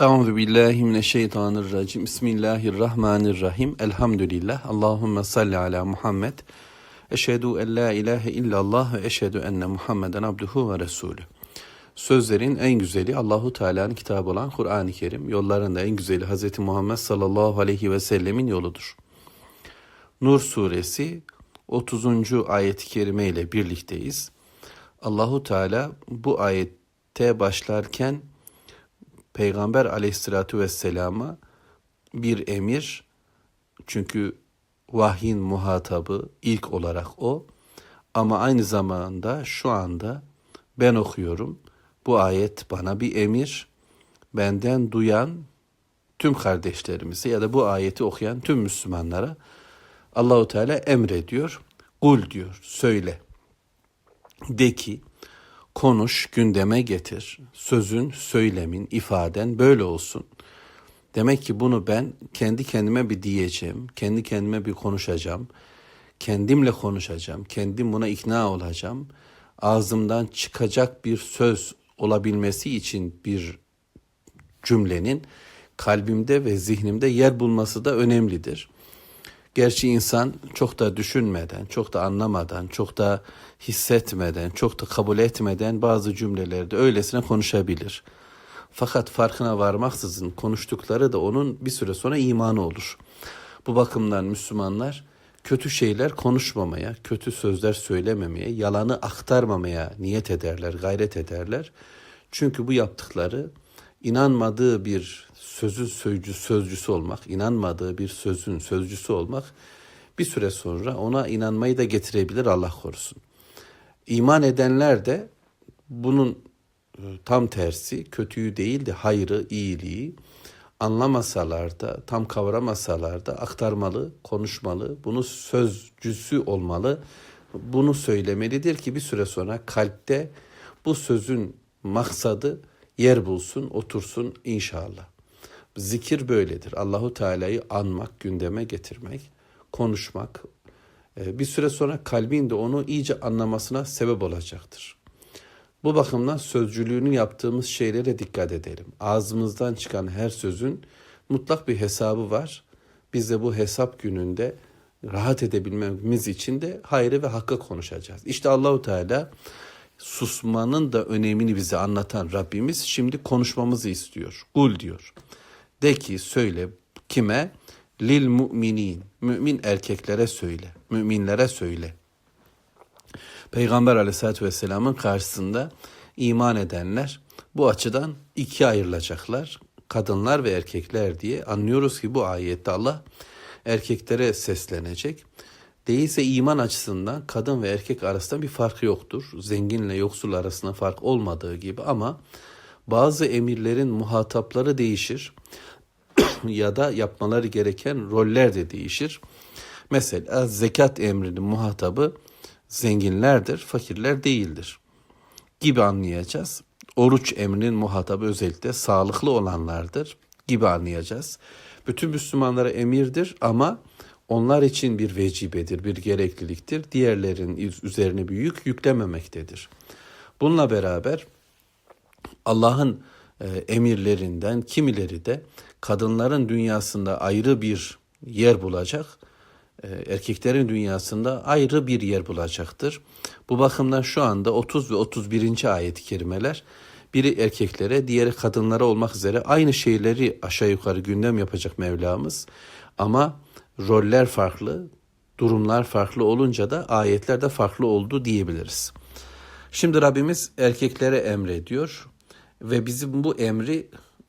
Euzu billahi mineşşeytanirracim. Bismillahirrahmanirrahim. Elhamdülillah. Allahumme salli ala Muhammed. Eşhedü en la ilahe illallah ve eşhedü enne Muhammeden abduhu ve resulü. Sözlerin en güzeli Allahu Teala'nın kitabı olan Kur'an-ı Kerim. Yolların da en güzeli Hz. Muhammed sallallahu aleyhi ve sellemin yoludur. Nur suresi 30. ayet-i kerime ile birlikteyiz. Allahu Teala bu ayette başlarken Peygamber aleyhissalatü vesselama bir emir çünkü vahyin muhatabı ilk olarak o ama aynı zamanda şu anda ben okuyorum. Bu ayet bana bir emir. Benden duyan tüm kardeşlerimize ya da bu ayeti okuyan tüm Müslümanlara Allahu Teala emrediyor. Kul diyor, söyle. De ki konuş, gündeme getir. Sözün, söylemin, ifaden böyle olsun. Demek ki bunu ben kendi kendime bir diyeceğim, kendi kendime bir konuşacağım, kendimle konuşacağım, kendim buna ikna olacağım. Ağzımdan çıkacak bir söz olabilmesi için bir cümlenin kalbimde ve zihnimde yer bulması da önemlidir. Gerçi insan çok da düşünmeden, çok da anlamadan, çok da hissetmeden, çok da kabul etmeden bazı cümlelerde öylesine konuşabilir. Fakat farkına varmaksızın konuştukları da onun bir süre sonra imanı olur. Bu bakımdan Müslümanlar kötü şeyler konuşmamaya, kötü sözler söylememeye, yalanı aktarmamaya niyet ederler, gayret ederler. Çünkü bu yaptıkları inanmadığı bir sözün sözcü, sözcüsü olmak, inanmadığı bir sözün sözcüsü olmak bir süre sonra ona inanmayı da getirebilir Allah korusun. İman edenler de bunun e, tam tersi kötüyü değil de hayrı, iyiliği anlamasalar da, tam kavramasalar da aktarmalı, konuşmalı, bunu sözcüsü olmalı, bunu söylemelidir ki bir süre sonra kalpte bu sözün maksadı yer bulsun, otursun inşallah. Zikir böyledir. Allahu Teala'yı anmak, gündeme getirmek, konuşmak e, bir süre sonra kalbin de onu iyice anlamasına sebep olacaktır. Bu bakımdan sözcülüğünü yaptığımız şeylere dikkat edelim. Ağzımızdan çıkan her sözün mutlak bir hesabı var. Biz de bu hesap gününde rahat edebilmemiz için de hayrı ve hakkı konuşacağız. İşte Allahu Teala susmanın da önemini bize anlatan Rabbimiz şimdi konuşmamızı istiyor. Kul diyor. De ki söyle kime? Lil müminin. Mümin erkeklere söyle. Müminlere söyle. Peygamber aleyhissalatü vesselamın karşısında iman edenler bu açıdan ikiye ayrılacaklar. Kadınlar ve erkekler diye anlıyoruz ki bu ayette Allah erkeklere seslenecek. Değilse iman açısından kadın ve erkek arasında bir fark yoktur. Zenginle yoksul arasında fark olmadığı gibi ama bazı emirlerin muhatapları değişir ya da yapmaları gereken roller de değişir. Mesela zekat emrinin muhatabı zenginlerdir, fakirler değildir gibi anlayacağız. Oruç emrinin muhatabı özellikle sağlıklı olanlardır gibi anlayacağız. Bütün Müslümanlara emirdir ama onlar için bir vecibedir, bir gerekliliktir. Diğerlerin üzerine bir yük yüklememektedir. Bununla beraber Allah'ın e, emirlerinden kimileri de kadınların dünyasında ayrı bir yer bulacak, e, erkeklerin dünyasında ayrı bir yer bulacaktır. Bu bakımdan şu anda 30 ve 31. ayet-i kerimeler biri erkeklere, diğeri kadınlara olmak üzere aynı şeyleri aşağı yukarı gündem yapacak Mevlamız. Ama roller farklı, durumlar farklı olunca da ayetler de farklı oldu diyebiliriz. Şimdi Rabbimiz erkeklere emrediyor ve bizim bu emri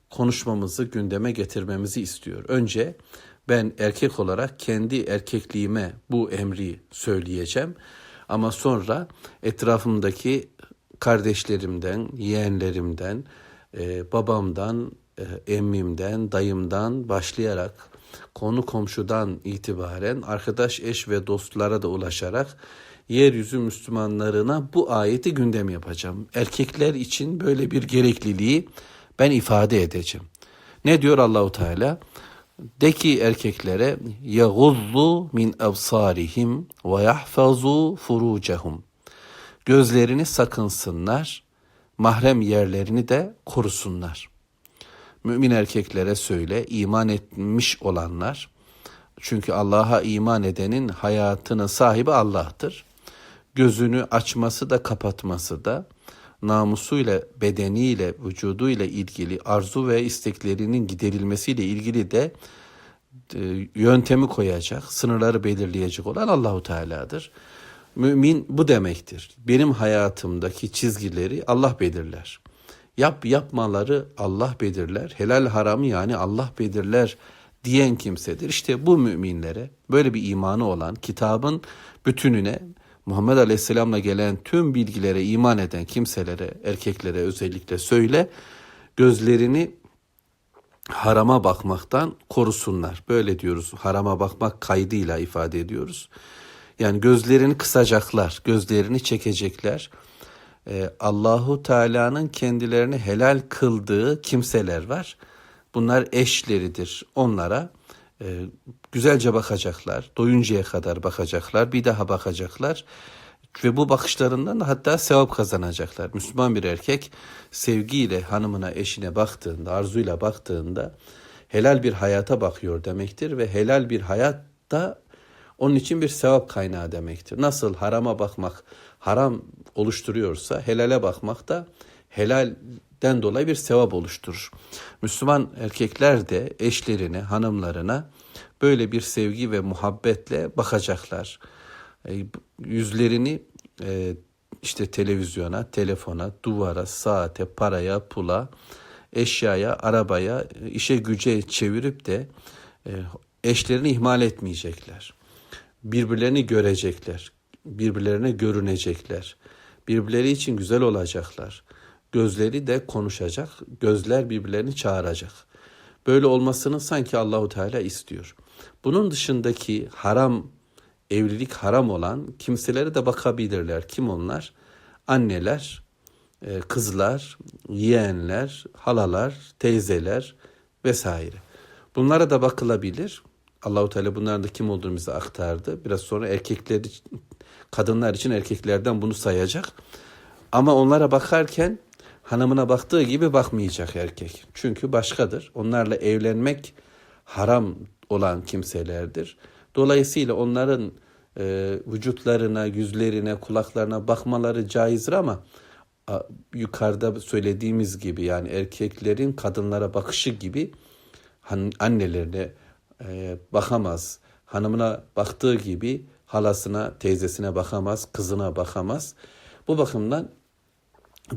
konuşmamızı, gündeme getirmemizi istiyor. Önce ben erkek olarak kendi erkekliğime bu emri söyleyeceğim. Ama sonra etrafımdaki kardeşlerimden, yeğenlerimden, e, babamdan, e, emmimden, dayımdan başlayarak konu komşudan itibaren arkadaş, eş ve dostlara da ulaşarak yeryüzü Müslümanlarına bu ayeti gündem yapacağım. Erkekler için böyle bir gerekliliği ben ifade edeceğim. Ne diyor Allahu Teala? De ki erkeklere yaguzzu min absarihim ve yahfazu furucehum. Gözlerini sakınsınlar, mahrem yerlerini de korusunlar. Mümin erkeklere söyle, iman etmiş olanlar. Çünkü Allah'a iman edenin hayatının sahibi Allah'tır. Gözünü açması da kapatması da namusuyla, bedeniyle, vücuduyla ilgili arzu ve isteklerinin giderilmesiyle ilgili de e, yöntemi koyacak, sınırları belirleyecek olan Allahu Teala'dır. Mümin bu demektir. Benim hayatımdaki çizgileri Allah belirler. Yap yapmaları Allah belirler. Helal haramı yani Allah belirler diyen kimsedir. İşte bu müminlere böyle bir imanı olan kitabın bütününe Muhammed Aleyhisselam'la gelen tüm bilgilere iman eden kimselere, erkeklere özellikle söyle gözlerini harama bakmaktan korusunlar. Böyle diyoruz. Harama bakmak kaydıyla ifade ediyoruz. Yani gözlerini kısacaklar, gözlerini çekecekler. Ee, Allahu Teala'nın kendilerini helal kıldığı kimseler var. Bunlar eşleridir. Onlara e, güzelce bakacaklar, doyuncaya kadar bakacaklar, bir daha bakacaklar ve bu bakışlarından da hatta sevap kazanacaklar. Müslüman bir erkek sevgiyle hanımına, eşine baktığında, arzuyla baktığında helal bir hayata bakıyor demektir ve helal bir hayatta onun için bir sevap kaynağı demektir. Nasıl harama bakmak haram oluşturuyorsa helale bakmak da helalden dolayı bir sevap oluşturur. Müslüman erkekler de eşlerine, hanımlarına böyle bir sevgi ve muhabbetle bakacaklar. E, yüzlerini e, işte televizyona, telefona, duvara, saate, paraya, pula, eşyaya, arabaya, işe güce çevirip de e, eşlerini ihmal etmeyecekler. Birbirlerini görecekler. Birbirlerine görünecekler. Birbirleri için güzel olacaklar. Gözleri de konuşacak. Gözler birbirlerini çağıracak. Böyle olmasını sanki Allahu Teala istiyor. Bunun dışındaki haram evlilik haram olan kimselere de bakabilirler. Kim onlar? Anneler, e, kızlar, yeğenler, halalar, teyzeler vesaire. Bunlara da bakılabilir. Allahu Teala bunların da kim olduğunu bize aktardı. Biraz sonra erkekler kadınlar için erkeklerden bunu sayacak. Ama onlara bakarken hanımına baktığı gibi bakmayacak erkek. Çünkü başkadır. Onlarla evlenmek haram olan kimselerdir. Dolayısıyla onların e, vücutlarına, yüzlerine, kulaklarına bakmaları caizdir ama a, yukarıda söylediğimiz gibi yani erkeklerin kadınlara bakışı gibi han, annelerine e, bakamaz. Hanımına baktığı gibi halasına, teyzesine bakamaz, kızına bakamaz. Bu bakımdan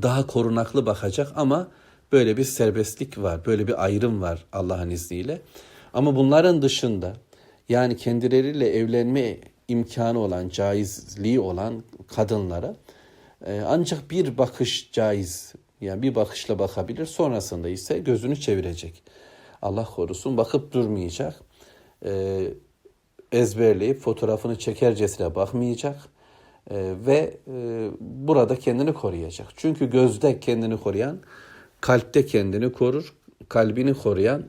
daha korunaklı bakacak ama böyle bir serbestlik var, böyle bir ayrım var Allah'ın izniyle. Ama bunların dışında yani kendileriyle evlenme imkanı olan, caizliği olan kadınlara e, ancak bir bakış caiz. Yani bir bakışla bakabilir. Sonrasında ise gözünü çevirecek. Allah korusun bakıp durmayacak. E, ezberleyip fotoğrafını çekercesine bakmayacak. Ee, ve e, burada kendini koruyacak. Çünkü gözde kendini koruyan, kalpte kendini korur, kalbini koruyan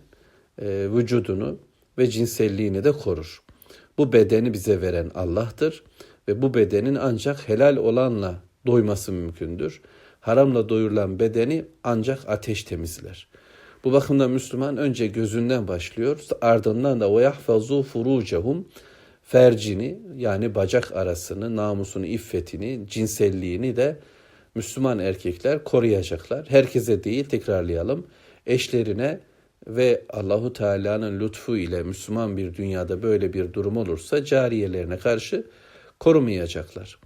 e, vücudunu ve cinselliğini de korur. Bu bedeni bize veren Allah'tır ve bu bedenin ancak helal olanla doyması mümkündür. Haramla doyurulan bedeni ancak ateş temizler. Bu bakımda Müslüman önce gözünden başlıyor, ardından da ve yahfazu furucehum fercini yani bacak arasını, namusunu, iffetini, cinselliğini de Müslüman erkekler koruyacaklar. Herkese değil tekrarlayalım. Eşlerine ve Allahu Teala'nın lütfu ile Müslüman bir dünyada böyle bir durum olursa cariyelerine karşı korumayacaklar.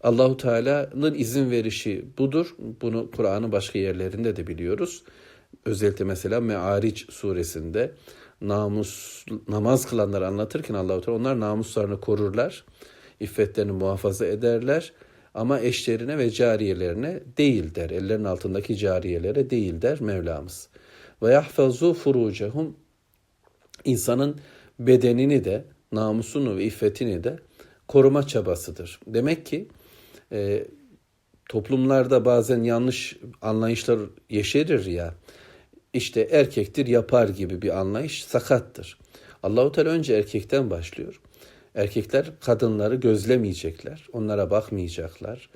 Allahu Teala'nın izin verişi budur. Bunu Kur'an'ın başka yerlerinde de biliyoruz. Özellikle mesela Me'aric suresinde namus namaz kılanları anlatırken Allahu Teala onlar namuslarını korurlar. İffetlerini muhafaza ederler ama eşlerine ve cariyelerine değil der. Ellerin altındaki cariyelere değil der Mevlamız ve yahfazu furucehum insanın bedenini de namusunu ve iffetini de koruma çabasıdır. Demek ki e, toplumlarda bazen yanlış anlayışlar yeşerir ya. İşte erkektir yapar gibi bir anlayış sakattır. Allahu Teala önce erkekten başlıyor. Erkekler kadınları gözlemeyecekler, onlara bakmayacaklar.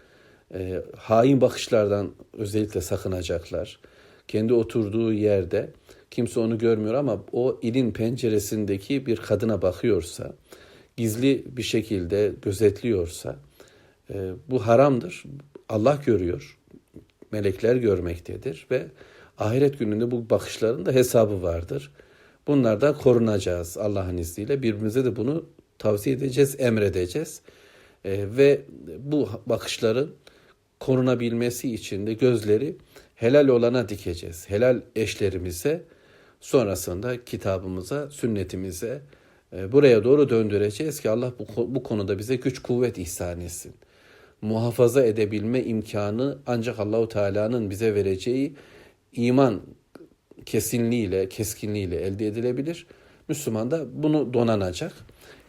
E, hain bakışlardan özellikle sakınacaklar kendi oturduğu yerde kimse onu görmüyor ama o ilin penceresindeki bir kadına bakıyorsa, gizli bir şekilde gözetliyorsa e, bu haramdır. Allah görüyor, melekler görmektedir ve ahiret gününde bu bakışların da hesabı vardır. Bunlardan korunacağız Allah'ın izniyle. Birbirimize de bunu tavsiye edeceğiz, emredeceğiz. E, ve bu bakışların korunabilmesi için de gözleri helal olana dikeceğiz. Helal eşlerimize, sonrasında kitabımıza, sünnetimize e, buraya doğru döndüreceğiz ki Allah bu, bu konuda bize güç kuvvet ihsan etsin. Muhafaza edebilme imkanı ancak Allahu Teala'nın bize vereceği iman kesinliğiyle, keskinliğiyle elde edilebilir. Müslüman da bunu donanacak.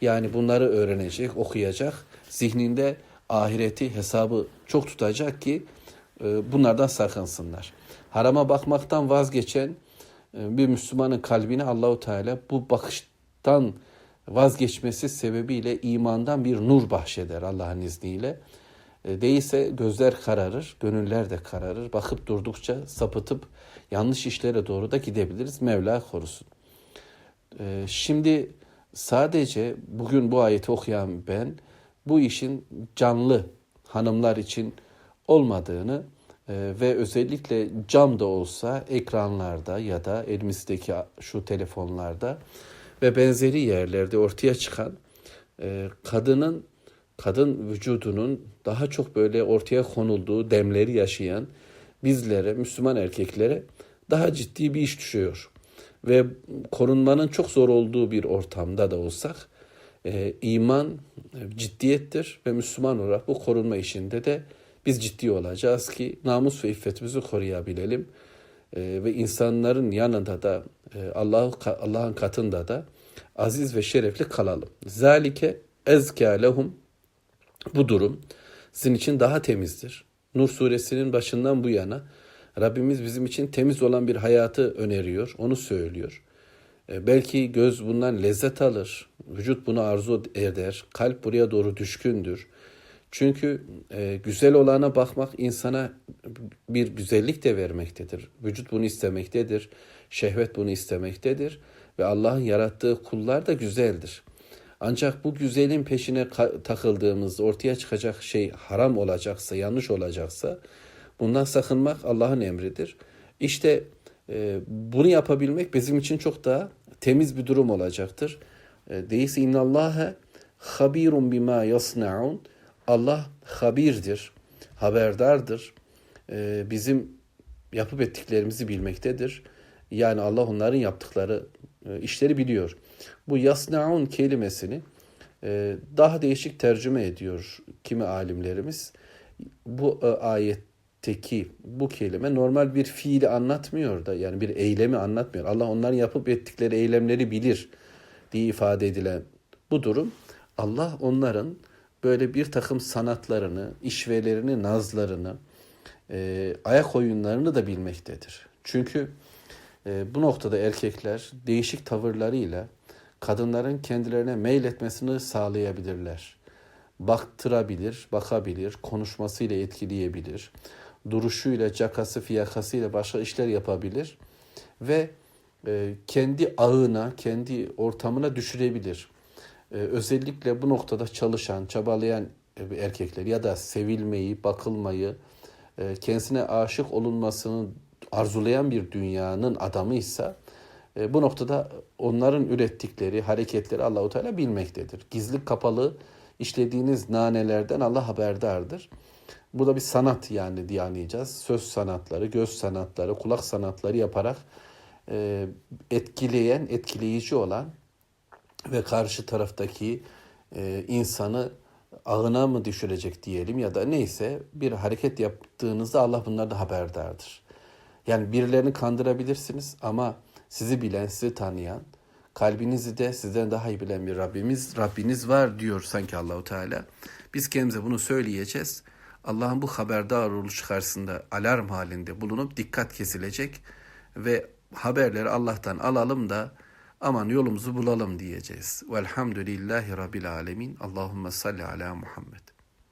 Yani bunları öğrenecek, okuyacak. Zihninde ahireti, hesabı çok tutacak ki e, bunlardan sakınsınlar. Harama bakmaktan vazgeçen e, bir Müslümanın kalbine Allahu Teala bu bakıştan vazgeçmesi sebebiyle imandan bir nur bahşeder Allah'ın izniyle. E, değilse gözler kararır, gönüller de kararır. Bakıp durdukça sapıtıp yanlış işlere doğru da gidebiliriz. Mevla korusun. Şimdi sadece bugün bu ayeti okuyan ben bu işin canlı hanımlar için olmadığını e, ve özellikle cam da olsa ekranlarda ya da elimizdeki şu telefonlarda ve benzeri yerlerde ortaya çıkan e, kadının kadın vücudunun daha çok böyle ortaya konulduğu demleri yaşayan bizlere, Müslüman erkeklere daha ciddi bir iş düşüyor. Ve korunmanın çok zor olduğu bir ortamda da olsak e, iman e, ciddiyettir ve Müslüman olarak bu korunma işinde de biz ciddi olacağız ki namus ve iffetimizi koruyabilelim. E, ve insanların yanında da e, Allah Allah'ın katında da aziz ve şerefli kalalım. Zalike ezkâ lehum bu durum sizin için daha temizdir. Nur suresinin başından bu yana Rabbimiz bizim için temiz olan bir hayatı öneriyor, onu söylüyor. E, belki göz bundan lezzet alır, vücut bunu arzu eder, kalp buraya doğru düşkündür. Çünkü e, güzel olana bakmak insana bir güzellik de vermektedir. Vücut bunu istemektedir, şehvet bunu istemektedir ve Allah'ın yarattığı kullar da güzeldir. Ancak bu güzelin peşine takıldığımızda ortaya çıkacak şey haram olacaksa, yanlış olacaksa bundan sakınmak Allah'ın emridir. İşte e, bunu yapabilmek bizim için çok daha temiz bir durum olacaktır. E, değilse innallâhe habirun bima yasnaun. Allah habirdir, haberdardır. E, bizim yapıp ettiklerimizi bilmektedir. Yani Allah onların yaptıkları işleri biliyor. Bu yasnaun kelimesini e, daha değişik tercüme ediyor kimi alimlerimiz. Bu e, ayet teki bu kelime normal bir fiili anlatmıyor da yani bir eylemi anlatmıyor. Allah onların yapıp ettikleri eylemleri bilir diye ifade edilen bu durum Allah onların böyle bir takım sanatlarını, işvelerini, nazlarını, e, ayak oyunlarını da bilmektedir. Çünkü e, bu noktada erkekler değişik tavırlarıyla kadınların kendilerine meyletmesini sağlayabilirler. Baktırabilir, bakabilir, konuşmasıyla etkileyebilir duruşuyla, cakası, fiyakasıyla başka işler yapabilir ve e, kendi ağına, kendi ortamına düşürebilir. E, özellikle bu noktada çalışan, çabalayan erkekler ya da sevilmeyi, bakılmayı, e, kendisine aşık olunmasını arzulayan bir dünyanın adamıysa e, bu noktada onların ürettikleri hareketleri Allahu Teala bilmektedir. Gizli kapalı işlediğiniz nanelerden Allah haberdardır. Bu da bir sanat yani diye anlayacağız. Söz sanatları, göz sanatları, kulak sanatları yaparak e, etkileyen, etkileyici olan ve karşı taraftaki e, insanı ağına mı düşürecek diyelim ya da neyse bir hareket yaptığınızda Allah bunlarda haberdardır. Yani birilerini kandırabilirsiniz ama sizi bilen, sizi tanıyan, kalbinizi de sizden daha iyi bilen bir Rabbimiz, Rabbiniz var diyor sanki Allahu Teala. Biz kendimize bunu söyleyeceğiz. Allah'ın bu haberdar oluş karşısında alarm halinde bulunup dikkat kesilecek ve haberleri Allah'tan alalım da aman yolumuzu bulalım diyeceğiz. Velhamdülillahi Rabbil Alemin. Allahümme salli ala Muhammed.